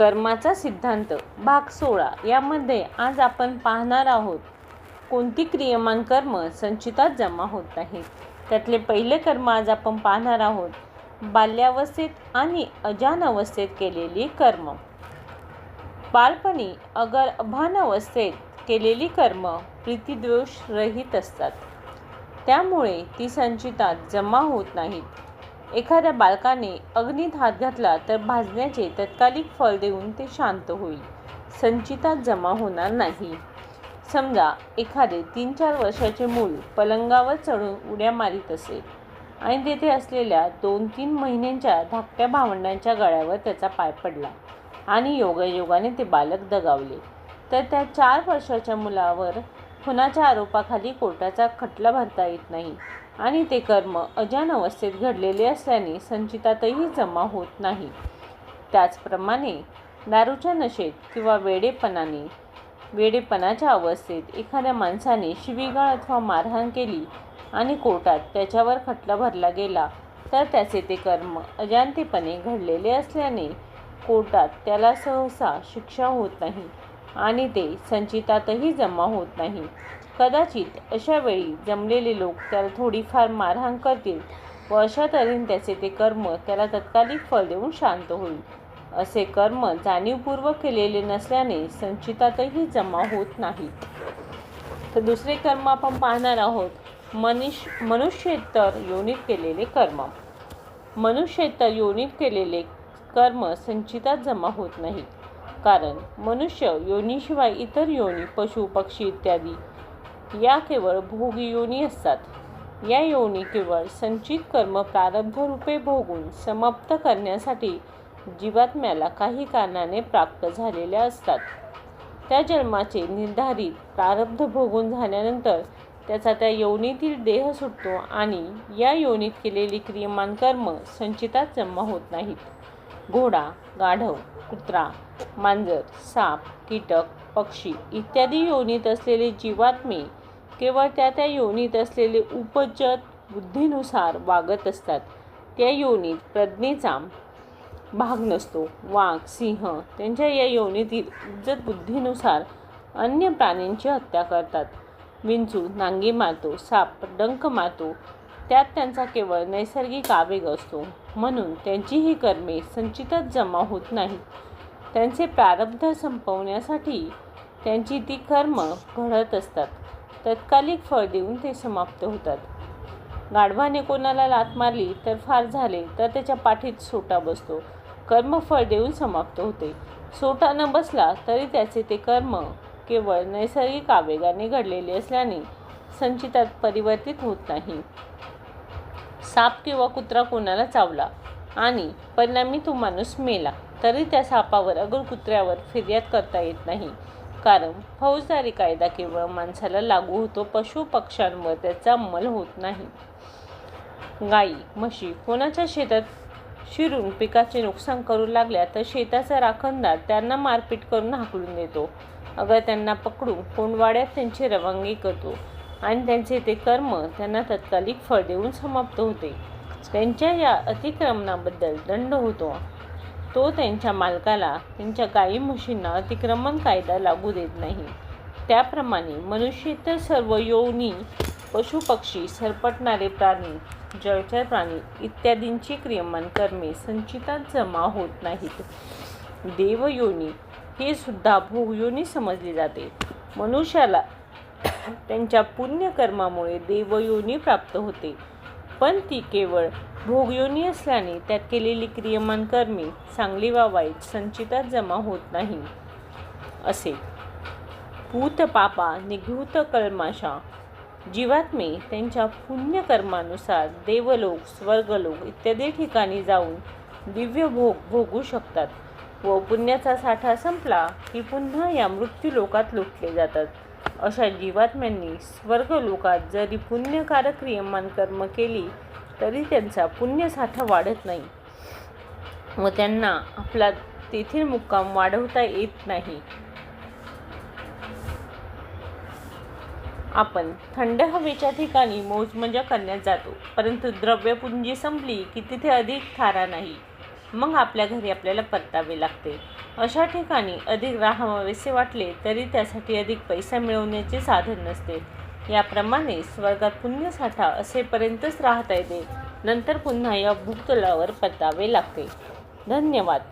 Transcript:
कर्माचा सिद्धांत भाग सोळा. यामध्ये आज आपण पाहणार आहोत कोणती क्रियमान कर्म संचितात जमा होत नाहीत त्यातले पहिले कर्म आज आपण पाहणार आहोत बाल्यावस्थेत आणि अजान अवस्थेत केलेली कर्म. बालपणी अगर अभान अवस्थेत केलेली कर्म प्रीतिद्वेष रहित असतात. त्यामुळे ती संचितात जमा होत नाहीत. एखाद्या बालकाने अग्नीत हात घातला तर भाजण्याचे तत्कालिक फळ देऊन ते शांत होईल. संचितात जमा होणार नाही. समजा एखादे तीन चार वर्षाचे मूल पलंगावर चढून उड्या मारीत असेल आणि तेथे असलेल्या दोन तीन महिन्यांच्या धाकट्या भावंडांच्या गळ्यावर त्याचा पाय पडला आणि योगायोगाने ते बालक दगावले तर त्या चार वर्षाच्या मुलावर खुनाच्या आरोपाखाली कोर्टाचा खटला भरता येत नाही. आणि ते कर्म अजान अवस्थेत घडलेले असल्याने संचितातही जमा होत नाही. त्याचप्रमाणे दारूच्या नशेत किंवा वेडेपणाने वेडेपणाच्या अवस्थेत एखाद्या माणसाने शिवीगाळ अथवा मारहाण केली आणि कोर्टात त्याच्यावर खटला भरला गेला तर त्याचे ते कर्म अजाणतेपणे घडलेले असल्याने कोर्टात त्याला सहसा शिक्षा होत नाही आणि ते संचितातही जमा होत नाही. कदाचित अशा वेळी जमलेले लोक त्याला थोडीफार मारहाण करतील व अशा तऱ्हेने त्याचे ते कर्म त्याला तत्कालिक फळ देऊन शांत होईल. असे कर्म जाणीवपूर्वक केलेले नसल्याने संचितातही जमा होत नाहीत तर दुसरे कर्म आपण पाहणार आहोत. मनुष मनुष्येतर योनीत केलेले कर्म. मनुष्येतर योनीत केलेले कर्म संचितात जमा होत नाही. कारण मनुष्य योनीशिवाय इतर योनी पशु पक्षी इत्यादी या केवळ भोगी योनी असतात. या योनी केवळ संचित कर्म प्रारब्ध रूपे भोगून समाप्त करण्यासाठी जीवात्म्याला काही कारणाने प्राप्त झालेल्या असतात. त्या जन्माचे निर्धारित प्रारब्ध भोगून झाल्यानंतर त्याचा त्या योनीतील देह सुटतो आणि या योनीत केलेली क्रियमान कर्म संचितात जमा होत नाहीत. घोडा गाढव कुत्रा मांजर साप कीटक पक्षी इत्यादी योनीत असलेले जीवात्मे केवळ त्या त्या योनीत असलेले उपजत बुद्धीनुसार वागत असतात. त्या योनीत प्रज्ञेचा भाग नसतो. वाघ सिंह त्यांच्या या योनीतील उज्जत बुद्धीनुसार अन्य प्राण्यांची हत्या करतात. विंचू नांगी मारतो साप डंक मारतो त्यात त्यांचा केवळ नैसर्गिक आवेग असतो. म्हणून त्यांची ही कर्मे संचितच जमा होत नाहीत. त्यांचे प्रारब्ध संपवण्यासाठी त्यांची ती कर्म घडत असतात. तत्कालिक फळ देऊन ते समाप्त होतात. गाढवाने कोणाला लात मारली तर फार झाले तर त्याच्या पाठीत सोटा बसतो. कर्मफळ देऊन समाप्त होते. सोटा न बसला तरी त्याचे ते कर्म केवळ नैसर्गिक आवेगाने घडलेले असल्याने संचितात परिवर्तित होत नाही. साप किंवा कुत्रा कोणाला चावला आणि परिणामी तो माणूस मेला तरी त्या सापावर अगर कुत्र्यावर फिर्याद करता येत नाही. कारण फौजदारी कायदा केवळ माणसाला लागू होतो पशु पक्ष्यांवर त्याचा अंमल होत नाही. गाई म्हशी कोणाच्या शेतात शिरून पिकाचे नुकसान करू लागल्या तर शेताचा राखणदार त्यांना मारपीट करून हाकलून देतो. अगर त्यांना पकडून कोंडवाड्यात त्यांची रवानगी करतो आणि त्यांचे ते कर्म त्यांना तत्कालिक फळ देऊन समाप्त होते. त्यांच्या या अतिक्रमणाबद्दल दंड होतो. तो त्यांच्या मालकाला त्यांच्या गाई म्हशींना अतिक्रमण कायदा लागू देत नाही. त्याप्रमाणे मनुष्येतर सर्व योनी पशुपक्षी सरपटणारे प्राणी जळचर प्राणी इत्यादींची क्रियमान कर्मे संचितात जमा होत नाहीत. देवयोनी हे सुद्धा भोगयोनी समजली जाते. मनुष्याला त्यांच्या पुण्यकर्मामुळे देवयोनी प्राप्त होते. पण ती केवळ भोगयोनी असल्याने त्यात केलेली क्रियमान कर्मे चांगली वा वाईट संचितात जमा होत नाही असे. भूत पापा निघूत कल्माशा जीवात्मे त्यांच्या पुण्यकर्मानुसार देवलोक स्वर्गलोक इत्यादी ठिकाणी जाऊन दिव्य भोग भोगू शकतात व पुण्याचा साठा संपला की पुन्हा या मृत्यूलोकात लुटले जातात. अशा जीवात्म्यांनी स्वर्गलोकात जरी पुण्यकारक क्रियमान कर्म केली तरी त्यांचा पुण्यसाठा वाढत नाही व त्यांना आपला तेथील मुक्काम वाढवता येत नाही. आपण थंड हवेच्या ठिकाणी मौजमजा करण्यात जातो परंतु द्रव्यपुंजी संपली की तिथे अधिक थारा नाही. मग आपल्या घरी आपल्याला परतावे लागते. अशा ठिकाणी अधिक राहावेसे वाटले तरी त्यासाठी अधिक पैसा मिळवण्याचे साधन नसते. याप्रमाणे स्वर्गात पुण्यसाठा असेपर्यंतच राहता येते. नंतर पुन्हा या भूतलावर परतावे लागते. धन्यवाद.